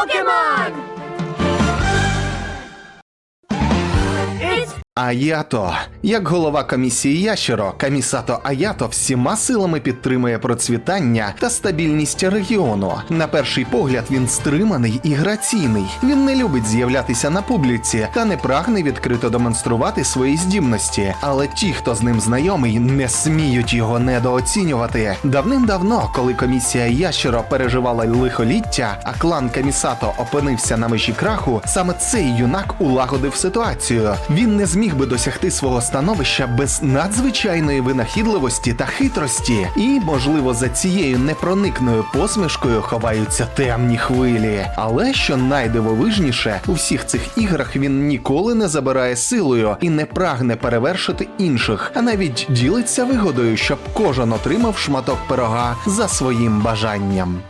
Pokemon! Аято, як голова комісії Ящеро, Камісато Аято всіма силами підтримує процвітання та стабільність регіону. На перший погляд він стриманий і граційний. Він не любить з'являтися на публіці та не прагне відкрито демонструвати свої здібності. Але ті, хто з ним знайомий, не сміють його недооцінювати. Давним-давно, коли комісія Ящеро переживала лихоліття, а клан Камісато опинився на межі краху, саме цей юнак улагодив ситуацію. Він не зміг би досягти свого становища без надзвичайної винахідливості та хитрості, і, можливо, за цією непроникною посмішкою ховаються темні хвилі. Але що найдивовижніше, у всіх цих іграх він ніколи не забирає силою і не прагне перевершити інших, а навіть ділиться вигодою, щоб кожен отримав шматок пирога за своїм бажанням.